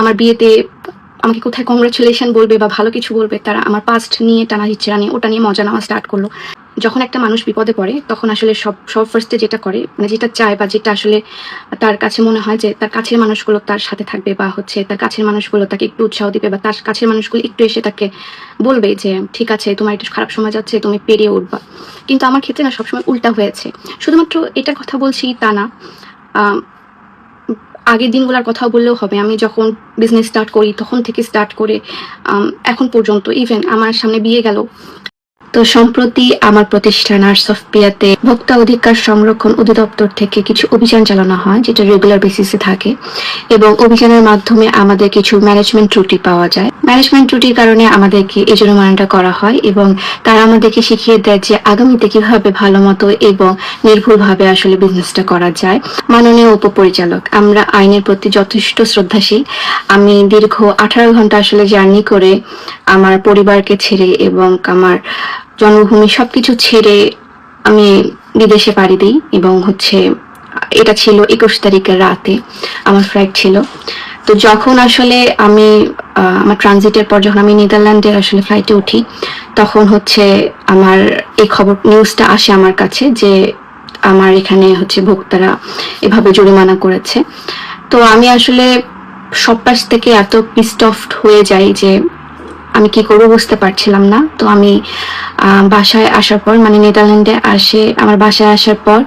আমার বিয়েতে আমাকে কোথায় কংগ্রাচুলেশন বলবে বা ভালো কিছু বলবে, তারা আমার পাস্ট নিয়ে টানা হিচ্ছেরা নিয়ে ওটা নিয়ে মজা নেওয়া স্টার্ট করল। যখন একটা মানুষ বিপদে পড়ে, তখন আসলে সব সব ফার্স্টে যেটা করে মানে যেটা চায় বা যেটা আসলে তার কাছে মনে হয় যে তার কাছের মানুষগুলো তার সাথে থাকবে বা হচ্ছে তার কাছের মানুষগুলো তাকে একটু উৎসাহ দিবে বা তার কাছের মানুষগুলো একটু এসে তাকে বলবে যে, ঠিক আছে, তোমার একটু খারাপ সময় যাচ্ছে, তুমি পেরিয়ে উঠবা। কিন্তু আমার ক্ষেত্রে না সবসময় উল্টা হয়েছে। শুধুমাত্র এটা কথা বলছি তা না আগের দিনগুলোর কথা বললেও হবে। আমি যখন বিজনেস স্টার্ট করি, তখন থেকে স্টার্ট করে এখন পর্যন্ত ইভেন আমার সামনে বিয়ে গেল। তো সম্প্রতি আমার প্রতিষ্ঠান আর্টস অফ পিয়াতে ভোক্তা অধিকার সংরক্ষণ অধিদপ্তর থেকে কিছু অভিযান চালানো হয়, যেটা রেগুলার বেসিসে থাকে এবং অভিযানের মাধ্যমে আমাদের কিছু ম্যানেজমেন্ট ত্রুটি পাওয়া যায়। ম্যানেজমেন্ট ত্রুটির কারণে আমাদেরকে এই জন্য মানাটা করা হয় এবং তারা আমাদেরকে শিখিয়ে দেয় যে আগামীতে কীভাবে ভালো মতো এবং নির্ভুলভাবে আসলে বিজনেসটা করা যায়। মাননীয় উপপরিচালক, আমরা আইনের প্রতি যথেষ্ট শ্রদ্ধাশীল। আমি দীর্ঘ আঠারো ঘণ্টা আসলে জার্নি করে আমার পরিবারকে ছেড়ে এবং আমার জন্মভূমি সব কিছু ছেড়ে আমি বিদেশে পাড়ি দিই এবং হচ্ছে এটা ছিল একুশ তারিখের রাতে আমার ফ্লাইট ছিল। তো যখন আসলে আমি আমার ট্রানজিটের পর যখন আমি নেদারল্যান্ডে আসলে ফ্লাইটে উঠি, তখন হচ্ছে আমার এই খবর নিউজটা আসে আমার কাছে যে আমার এখানে হচ্ছে ভোক্তারা এভাবে জরিমানা করেছে। তো আমি আসলে সব পাশ থেকে এত পিস্ট অফ হয়ে যাই যে আমি কি করব বুঝতে পারছিলাম না। তো আমি বাসায় আসার পর মানে নেদারল্যান্ডে আসে, আমার বাসায় আসার পর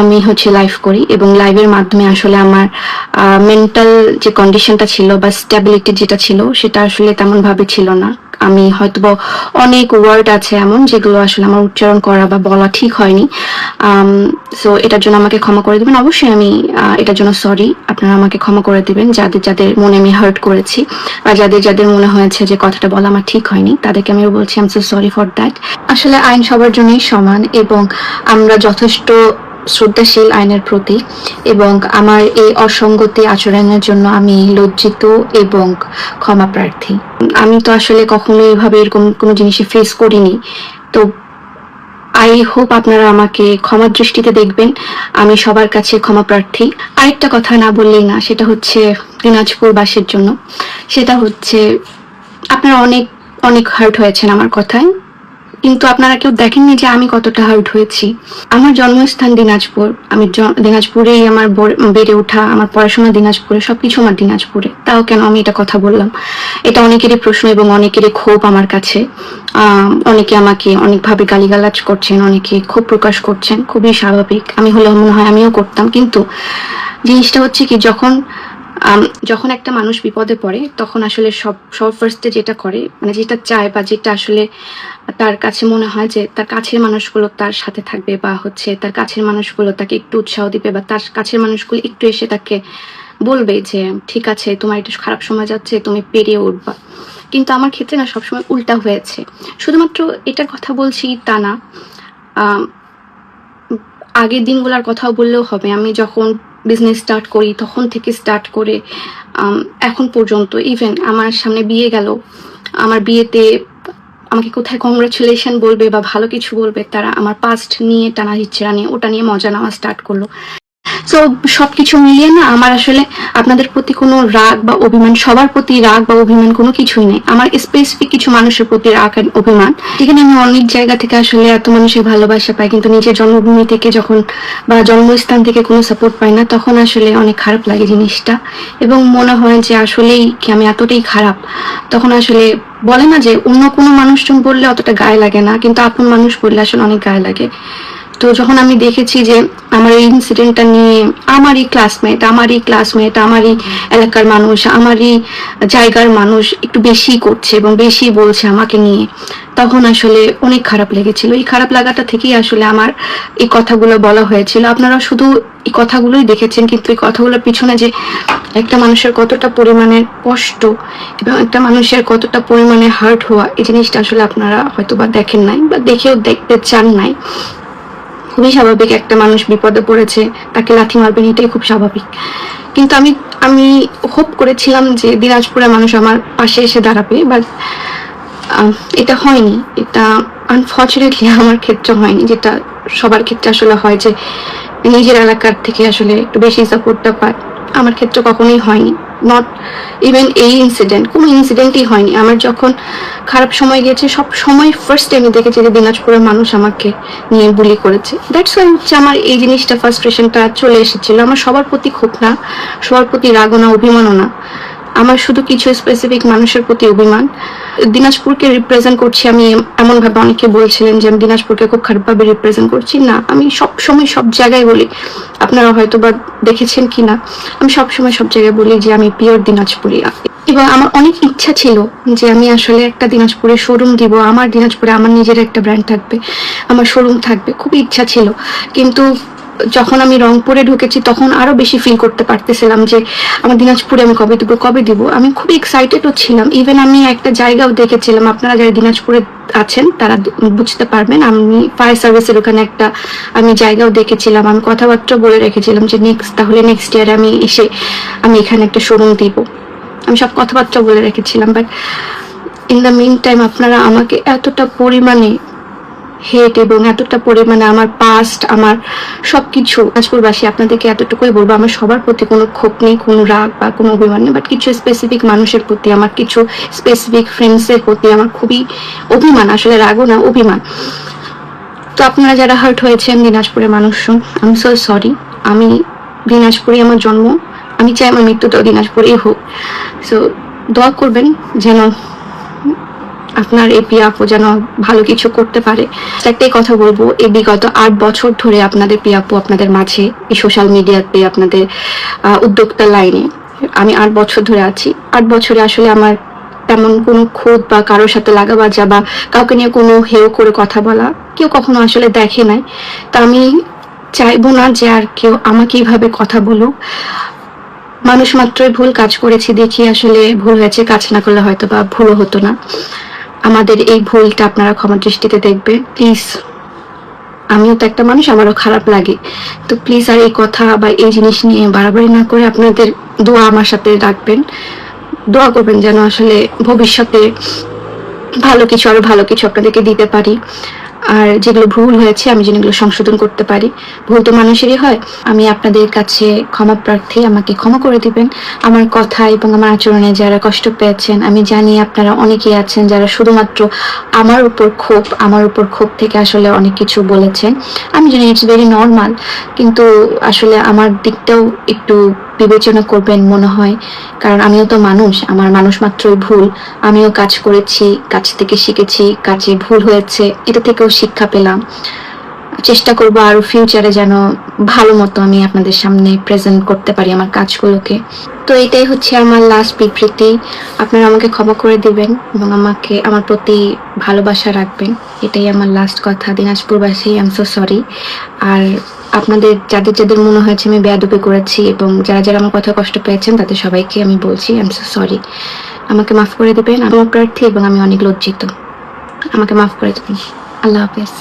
আমি হচ্ছে লাইভ করি এবং লাইভের মাধ্যমে আসলে আমার মেন্টাল যে কন্ডিশনটা ছিল বা স্টেবিলিটি যেটা ছিল সেটা আসলে তেমন ভাবে ছিল না। আমি হয়তো অনেক ওয়ার্ড আছে এমন যেগুলো আসলে আমার উচ্চারণ করা বা বলা ঠিক হয়নি। সো এটার জন্য আমাকে ক্ষমা করে দেবেন। অবশ্যই আমি এটার জন্য সরি আপনারা আমাকে ক্ষমা করে দেবেন যাদের যাদের মনে আমি হার্ট করেছি বা যাদের যাদের মনে হয়েছে যে কথাটা বলা আমার ঠিক হয়নি, তাদেরকে আমি বলছি am so sorry for that আসলে আইন সবার জন্যই সমান এবং আমরা যথেষ্ট শ্রদ্ধাশীল আইনের প্রতি এবং আমার এই অসঙ্গতি আচরণের জন্য আমি লজ্জিত এবং ক্ষমা প্রার্থী। আমি তো আসলে কখনো এইভাবে এরকম কোনো জিনিসে ফেস করিনি। তো আই হোপ আপনারা আমাকে ক্ষমা দৃষ্টিতে দেখবেন। আমি সবার কাছে ক্ষমা প্রার্থী। আরেকটা কথা না বললেই না, সেটা হচ্ছে দিনাজপুরবাসীর জন্য। সেটা হচ্ছে আপনারা অনেক অনেক হার্ট হয়েছেন আমার কথায়। কিন্তু আপনারা কেউ দেখেননি যে আমি কতটা হার্ট হয়েছি। আমার জন্মস্থান দিনাজপুর। আমি দিনাজপুরেই আমার বেড়ে ওঠা, আমার পড়াশোনা দিনাজপুরে, সবকিছু আমার দিনাজপুরে। তাও কেন আমি এটা কথা বললাম? এটা অনেকেরই প্রশ্ন এবং অনেকেরই ক্ষোভ আমার কাছে। অনেকে আমাকে অনেকভাবে গালিগালাজ করছেন, অনেকে ক্ষোভ প্রকাশ করছেন। খুবই স্বাভাবিক। আমি হলে মনে হয় আমিও করতাম। কিন্তু জিনিসটা হচ্ছে কি, যখন যখন একটা মানুষ বিপদে পড়ে, তখন আসলে সব সব ফার্স্টে যেটা করে মানে যেটা চায় বা যেটা আসলে তার কাছে মনে হয় যে তার কাছের মানুষগুলো তার সাথে থাকবে বা হচ্ছে তার কাছের মানুষগুলো তাকে একটু উৎসাহ দিবে বা তার কাছের মানুষগুলো একটু এসে তাকে বলবে যে, ঠিক আছে, তোমার একটু খারাপ সময় যাচ্ছে, তুমি পেরিয়ে উঠবা। কিন্তু আমার ক্ষেত্রে না সবসময় উল্টা হয়েছে। শুধুমাত্র এটার কথা বলছি তা না। আগের দিনগুলোর কথাও বললেও হবে। আমি যখন বিজনেস স্টার্ট করি, তখন থেকে স্টার্ট করে এখন পর্যন্ত ইভেন আমার সামনে বিয়ে গেল, আমার বিয়েতে আমাকে কোথায় কংগ্রাচুলেশন বলবে বা ভালো কিছু বলবে, তারা আমার পাস্ট নিয়ে টানা হিচ্ছে নিয়ে, ওটা নিয়ে মজা নেওয়া স্টার্ট করল। সো সবকিছু মিলিয়ে না আমার আসলে আপনাদের প্রতি কোনো রাগ বা অভিমান, সবার প্রতি রাগ বা অভিমান কোনো কিছুই নেই। আমার স্পেসিফিক কিছু মানুষের প্রতি রাগ অভিমান। যেখানে আমি অনেক জায়গা থেকে আসলে এত মানুষের ভালোবাসা পাই, কিন্তু নিজের জন্মভূমি থেকে যখন বা জন্মস্থান থেকে কোনো সাপোর্ট পাই না, তখন আসলে অনেক খারাপ লাগে জিনিসটা। এবং মনে হয় যে আসলেই কি আমি এতটাই খারাপ। তখন আসলে বলে না যে অন্য কোনো মানুষজন বললে অতটা গায়ে লাগে না, কিন্তু আপন মানুষ বললে আসলে অনেক গায়ে লাগে। তো যখন আমি দেখেছি যে আমার এই ইনসিডেন্টটা নিয়ে আমারই ক্লাসমেট আমারই ক্লাসমেট আমারই এলাকার মানুষ, আমারই জায়গার মানুষ একটু বেশি করছে এবং বেশি বলছে আমাকে নিয়ে, তখন আসলে অনেক খারাপ লেগেছিল। এই খারাপ লাগাটা থেকেই আসলে আমার এই কথাগুলো বলা হয়েছিল। আপনারা শুধু এই কথাগুলোই দেখেছেন, কিন্তু এই কথাগুলোর পিছনে যে একটা মানুষের কতটা পরিমাণের কষ্ট এবং একটা মানুষের কতটা পরিমাণে হার্ট হওয়া, এই জিনিসটা আসলে আপনারা হয়তো বা দেখেন নাই বা দেখেও দেখতে চান নাই। খুবই স্বাভাবিক একটা মানুষ বিপদে পড়েছে, তাকে লাথি মারবেন এটাই খুব স্বাভাবিক। কিন্তু আমি আমি হোপ করেছিলাম যে দিনাজপুরের মানুষ আমার পাশে এসে দাঁড়াবে বাট এটা হয়নি। এটা আনফর্চুনেটলি আমার ক্ষেত্রে হয়নি, যেটা সবার ক্ষেত্রে আসলে হয় যে নিজের এলাকার থেকে আসলে একটু বেশি সাপোর্টটা পায়। আমার ক্ষেত্রে কখনোই হয়নি। নট ইভেন এই ইনসিডেন্ট কোনো ইনসিডেন্টই হয়নি। আমার যখন খারাপ সময় গিয়েছে, সব সময় ফার্স্ট আমি দেখেছি যে দিনাজপুরের মানুষ আমাকে নিয়ে বুলি করেছে। দ্যাটস ওয়াই হচ্ছে আমার এই জিনিসটা ফার্স্ট্রেশনটা চলে এসেছিল। আমার সবার প্রতি ক্ষোভ না, সবার প্রতি রাগও না, অভিমানও না। আমার শুধু কিছু স্পেসিফিক মানুষের প্রতি অভিমান। দিনাজপুরকে রিপ্রেজেন্ট করছি, আমি এমন ভাবে অনেকে বলছিলেন যে আমি দিনাজপুরকে খুব খারাপভাবে রিপ্রেজেন্ট করছি। না, আমি সব সময় সব জায়গায় বলি, আপনারা হয়তো বা দেখেছেন কি না আমি সব সময় সব জায়গায় বলি যে আমি পিওর দিনাজপুরি। এবং আমার অনেক ইচ্ছা ছিল যে আমি আসলে একটা দিনাজপুরে শোরুম দিব, আমার দিনাজপুরে আমার নিজের একটা ব্র্যান্ড থাকবে, আমার শোরুম থাকবে খুব ইচ্ছা ছিল। কিন্তু যখন আমি রংপুরে ঢুকেছি, তখন আরও বেশি ফিল করতে পারতেছিলাম যে আমার দিনাজপুরে আমি কবে দিব কবে দিব। আমি খুব এক্সাইটেডও ছিলাম। ইভেন আমি একটা জায়গাও দেখেছিলাম, আপনারা যারা দিনাজপুরে আছেন, তারা বুঝতে পারবেন। আমি ফায়ার সার্ভিসের ওখানে একটা আমি জায়গাও দেখেছিলাম। আমি কথাবার্তা বলে রেখেছিলাম যে নেক্সট তাহলে নেক্সট ইয়ারে আমি এসে আমি এখানে একটা শোরুম দিব। আমি সব কথাবার্তা বলে রেখেছিলাম। But in the mean time আপনারা আমাকে এতটা পরিমাণে হেট এবং এতটা পরিমাণে আমার পাস্ট আমার সবকিছু দিনাজপুরবাসী আপনাদেরকে এতটুকুই বলব, আমার সবার প্রতি কোনো ক্ষোভ নেই, কোনো রাগ বা কোনো অভিমান নেই বাট কিছু স্পেসিফিক মানুষের প্রতি, আমার কিছু স্পেসিফিক ফ্রেন্ডসের প্রতি আমার খুবই অভিমান, আসলে রাগও না, অভিমান। তো আপনারা যারা হার্ট হয়েছেন দিনাজপুরের মানুষজন আমি সো সরি আমি দিনাজপুরে আমার জন্ম, আমি চাই আমার মৃত্যুটাও দিনাজপুরেই হোক। সো দোয়া করবেন যেন আপনার এই পিয়া আপু যেন ভালো কিছু করতে পারে। একটাই কথা বলব, এই বিগত আট বছর ধরে আপনাদের পিয়া আপু আপনাদের মাঝে, এই সোশ্যাল মিডিয়াতে আপনাদের উদ্যোক্তা লাইনে। আমি আট বছর ধরে আছি। আট বছরে আসলে আমার তেমন কোনো ক্ষোভ বা কারোর সাথে লাগাবাজা বা কাউকে নিয়ে কোনো হেও করে কথা বলা কেউ কখনো আসলে দেখে নাই। তা আমি চাইব না যে আর কেউ আমাকে এইভাবে কথা বলুক। মানুষ মাত্রই ভুল কাজ করেছি দেখি আসলে ভুল হয়েছে, কাজ না করলে হয়তো বা ভুলও হতো না। আমাদের এই ভুলটা আপনারা ক্ষমা দৃষ্টিতে দেখবেন প্লিজ আমিও তো একটা মানুষ, আমারও খারাপ লাগে। তো প্লিজ আর এই কথা বা এই জিনিস নিয়ে বাড়াবাড়ি না করে আপনাদের দোয়া আমার সাথে রাখবেন। দোয়া করবেন যেন আসলে ভবিষ্যতে ভালো কিছু আরও ভালো কিছু আপনাদেরকে দিতে পারি। আর যেগুলো ভুল হয়েছে, আমি যেন এগুলো সংশোধন করতে পারি, ভুল তো মানুষেরই হয়। আমি আপনাদের কাছে ক্ষমা প্রার্থী, আমাকে ক্ষমা করে দিবেন। আমার কথা এবং আমার আচরণে যারা কষ্ট পেয়েছেন, আমি জানি আপনারা অনেকেই আছেন যারা শুধুমাত্র আমার উপর ক্ষোভ, আমার উপর ক্ষোভ থেকে আসলে অনেক কিছু বলেছেন। আমি জানি ইটস ভেরি নর্মাল কিন্তু আসলে আমার দিকটাও একটু বিবেচনা করবেন মনে হয়। কারণ আমিও তো মানুষ, আমার মানুষ মাত্রই ভুল। আমিও কাজ করেছি, কাজ থেকে শিখেছি, কাজে ভুল হয়েছে, এটা থেকেও শিক্ষা পেলাম। চেষ্টা করব আরও ফিউচারে যেন ভালো মতো আমি আপনাদের সামনে প্রেজেন্ট করতে পারি আমার কাজগুলোকে। তো এটাই হচ্ছে আমার লাস্ট বিবৃতি। আপনারা আমাকে ক্ষমা করে দিবেন এবং আমাকে, আমার প্রতি ভালোবাসা রাখবেন। এটাই আমার লাস্ট কথা। দিনাজপুরবাসী আই এম সো সরি আর আপনাদের, যাদের যাদের মনে হয়েছে আমি বেয়াদবি করেছি এবং যারা যারা আমার কথা কষ্ট পেয়েছেন, তাদের সবাইকে আমি বলছি আই এম সো সরি আমাকে মাফ করে দেবেন। আমার প্রার্থী এবং আমি অনেক লজ্জিত। আমাকে মাফ করে দেবেন। আল্লাহ হাফেজ।